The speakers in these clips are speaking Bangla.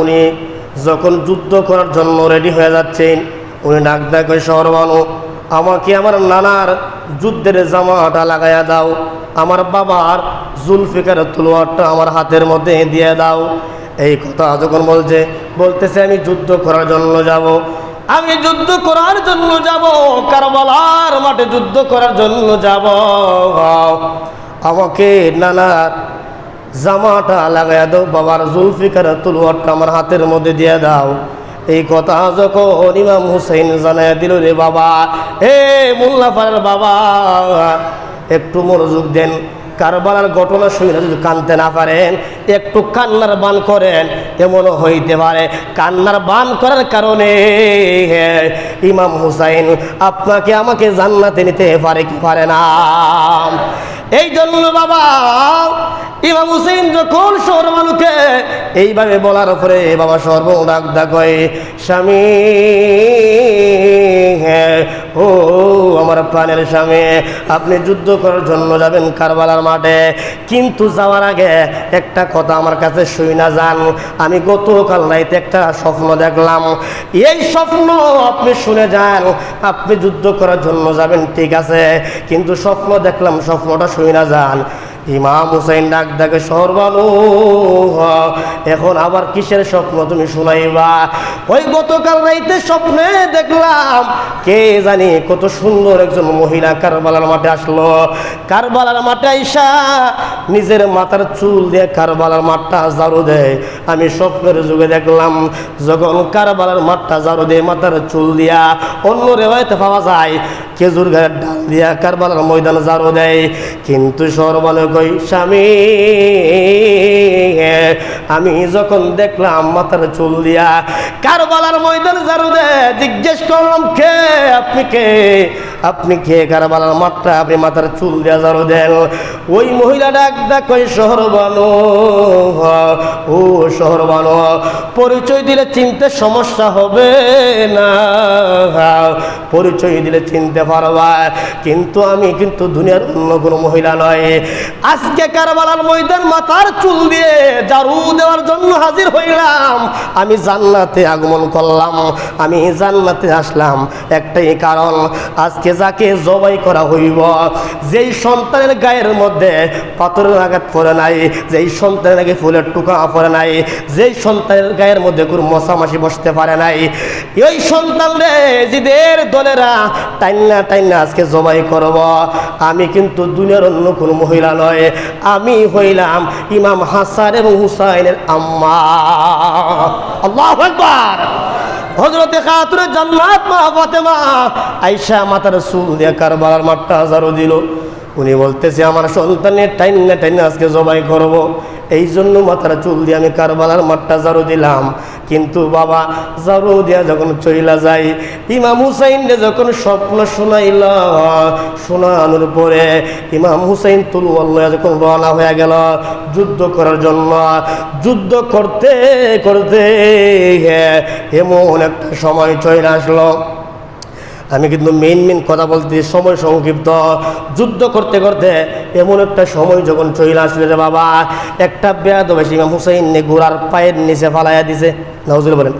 উনি যখন যুদ্ধ করার জন্য রেডি হয়ে যাচ্ছেন, উনি ডাক ডাক শহর বানো আমাকে আমার নানার যুদ্ধের জামাটা লাগাইয়া দাও, আমার বাবার জুলফিকার তলোয়ারটা আমার হাতের মধ্যে দিয়ে দাও। এই কথা যখন বলছে, বলতেছে, আমি যুদ্ধ করার জন্য যাব, আমি যুদ্ধ করার জন্য যাব, কারবালার মাঠে যুদ্ধ করার জন্য যাব। আমাকে নানার জামাটা লাগাইয়া দাও, বাবার জুলফিকার তলোয়ারটা আমার হাতের মধ্যে দিয়ে দাও। এই কথা যখন ইমাম হুসাইন জানাইয়া দিল, রে বাবা হে মোল্লাফারের বাবা, একটু মনোযোগ দেন, কারবালার ঘটনা শুনে যদি কানতে না পারেন, একটু কান্নার বান করেন, এমনও হইতে পারে। কান্নার বান করার কারণে ইমাম হুসাইন আপনাকে আমাকে জান্নাতে নিতে পারে কি পারে না? এই জন্য বাবা ইমাম হুসেন যখন সর্বানুকে এইভাবে বলার পরে বাবা সর্ব ডাক ডাক স্বামী ও আমার প্রাণের স্বামী, আপনি যুদ্ধ করার জন্য যাবেন কারবালার মাঠে। কিন্তু যাওয়ার আগে একটা কথা আমার কাছে শুই না, যান। আমি গতকাল রাইতে একটা স্বপ্ন দেখলাম। এই স্বপ্ন আপনি শুনে যান, আপনি যুদ্ধ করার জন্য যাবেন, ঠিক আছে। কিন্তু স্বপ্ন দেখলাম, স্বপ্নটা শুই না, যান। ইমাম হুসাইন ডাক ডাকে সর্বানু এখন আবার কিসের স্বপ্ন তুমি শুনাইবা? ওই গতকাল রাইতে স্বপ্নে দেখলাম, কে জানি কত সুন্দর একজন মহিলা কারবালার মাঠে আসলো। কারবালার মাঠে আইসা নিজের মাথার চুল দিয়ে কারবালার মাঠটা ঝাড়ু দেয়। আমি স্বপ্নের যুগে দেখলাম, যখন কারবালার মাঠটা ঝাড়ু দেয় মাথার চুল দিয়া, অন্য রেওয়ায়তে পাওয়া যায়। খেজুর গায়ের ডাল দিয়া কারবালার ময়দান ঝাড়ু দেয়। কিন্তু সরবালে কই, স্বামী, আমি যখন দেখলাম মাথার চুল দিয়া কারবালার ময়দান ঝাড়ু দেয়, জিজ্ঞেস করলাম, কে আপনি কে? আপনি কে? কারবালার মাঠটা আপনি মাথার চুল দিয়া ঝাড়ু দেন। ওই মহিলা ডাক কই শহর বানো ও শহর বানো পরিচয় দিলে চিনতে সমস্যা হবে না। পরিচয় দিলে চিনতে পারবা, কিন্তু আমি কিন্তু দুনিয়ার অন্য কোনো মহিলা নয়। আজকে কারবালার ময়দান মাথার চুল দিয়ে জারু দেওয়ার জন্য হাজির হইলাম। আমি জান্নাতে আগমন করলাম, আমি জান্নাতে আসলাম। একটাই কারণ, আজকে যাকে জবাই করা হইব, যেই সন্তানের গায়ের মধ্যে পাথরের আঘাত পড়ে নাই, যেই সন্তানের আগে ফুলের টুকা পড়ে নাই, যেই সন্তানের গায়ের মধ্যে কোনো মশামাসি বসতে পারে নাই, এই সন্তান রে জিদের দলেরা টাইনা টাইনা আজকে জবাই করব। আমি কিন্তু দুনিয়ার অন্য কোনো মহিলা নয়, আমি হইলাম ইমাম হাসান এবং হুসাইনের আম্মা। আল্লাহ একবার হজরতে খাতুরে জান্নাত মা ফাতেমা আইসা মাথার চুল দিয়ে কারবালার মাঠটা হাজারো দিল। উনি বলতেছে, আমার সন্তানের টাইনা টাইনা আজকে জবাই করব। এই জন্য মাথার চুল দিয়ে আমি কারবালার মাঠটা জারু দিলাম। কিন্তু বাবা জারু দিয়া যখন চইলা যাই, ইমাম হুসাইন যখন স্বপ্ন শোনাইল, শোনানোর পরে ইমাম হুসাইন তুলুয়াল্লাহ যখন রওনা হয়ে গেল, যুদ্ধ করার জন্য, যুদ্ধ করতে করতে এমন একটা সময় চলে আসলো। আমি কিন্তু মেন মেন কথা বলতে সময় সংক্ষিপ্ত। যুদ্ধ করতে করতে এমন একটা সময় যখন চলে আসলে রে বাবা, একটা বেয়াদ বেশি ইমাম হুসাইন নে গোড়ার পায়ের নিচে ফালাইয়া দিছে। নজরুল বলেন।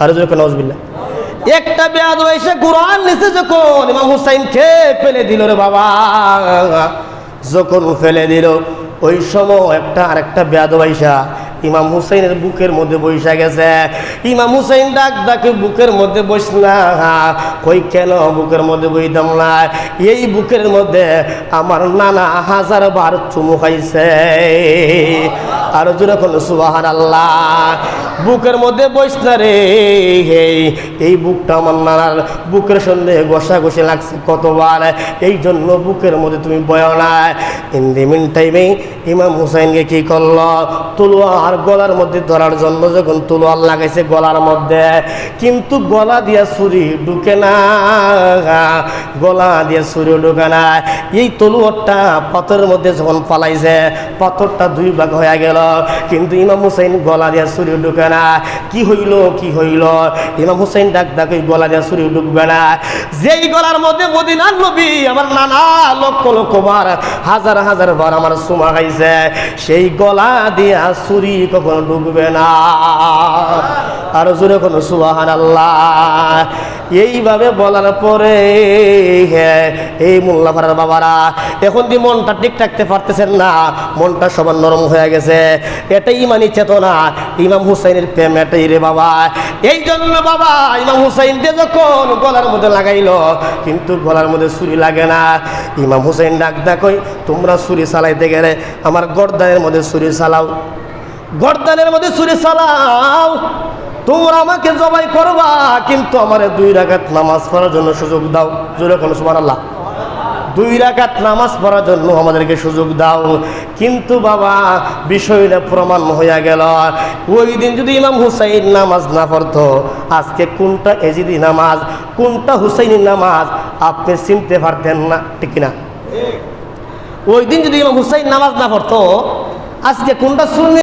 আর নজবিল্লা একটা বেয়াদ এসে গোড়ার নিচে যখন ইমাম হুসাইন খেয়ে ফেলে দিল রে বাবা, যখন ফেলে দিল, ওই সময় একটা আরেকটা বেয়াদ বাইসা ইমাম হুসাইনের বুকের মধ্যে বৈশা গেছে। ইমাম হুসাইন ডাক ডাকে বুকের মধ্যে বস না। কই কেন বুকের মধ্যে বইতাম না এই বুকের মধ্যে আমার নানা হাজার বার চুমু খাইছে। আর যখন সুবাহার আল্লাহ বুকের মধ্যে বইস না রে এই এই বুকটা আমার নানার বুকের সন্দেহে ঘষে লাগছে কতবার। এই জন্য বুকের মধ্যে তুমি বয় না। ইন দি মিন টাইমে ইমাম হুসাইনকে কি করল? তলোয়ার গলার মধ্যে ধরার জন্য যখন তলোয়ার লাগাইছে গলার মধ্যে, কিন্তু গলা দিয়া ছুরি ঢুকে না। গলা দিয়ে ছুরি ঢুকে না। এই তলোয়ারটা পাথরের মধ্যে যখন পালাইছে পাথরটা দুই ভাগ হয়ে গেল। কিন্তু ইমাম হুসাইন গলা দিয়ে ছুরি ঢুকে ঢুকবে না। কি হইল কি হইল? ইমাম ডাক ছুরি ঢুকবে না। যেই গলার মধ্যে মদিনার নবী আমার নানা লক্ষ হাজার হাজার বার আমার সুমা খাইছে সেই গলা দিয়া ছুরি কখনো ঢুকবে না। আরও জোরে কোনো সুবাহান আল্লাহ এইভাবে বলার পরে হ্যাঁ এই মোল্লাপাড়ার বাবারা, এখন দিয়ে মনটা ঠিক থাকতে পারতেছেন না, মনটা সবার নরম হয়ে গেছে। এটাই ইমানি চেতনা। ইমাম হুসাইনের প্রেম এটাই রে বাবা। এই জন্য বাবা, ইমাম হুসাইন দিয়ে যখন গলার মধ্যে লাগাইলো, কিন্তু গলার মধ্যে ছুরি লাগে না। ইমাম হুসাইন ডাক ডাকই তোমরা ছুরি চালাইতে গেলে আমার গর্দানের মধ্যে ছুরি চালাও। গর্দানের মধ্যে ছুরি চালাও। তোমরা আমাকে জবাই করবা, কিন্তু আমার দুই রাকাত নামাজ পড়ার জন্য সুযোগ দাও। জোরে কোনো সুমান আল্লাহ দুই রাকাত নামাজ পড়ার জন্য আমাদেরকে সুযোগ দাও। কিন্তু বাবা বিষয়টা প্রমাণ হইয়া গেল। ওই দিন যদি ইমাম হুসাইন নামাজ না পড়তো আজকে কোনটা এজিদি নামাজ কোনটা হুসাইনি নামাজ আপনি চিনতে পারতেন না ঠিক না ওই দিন যদি ইমাম হুসাইন নামাজ না পড়তো আজকে কোনটা শুনে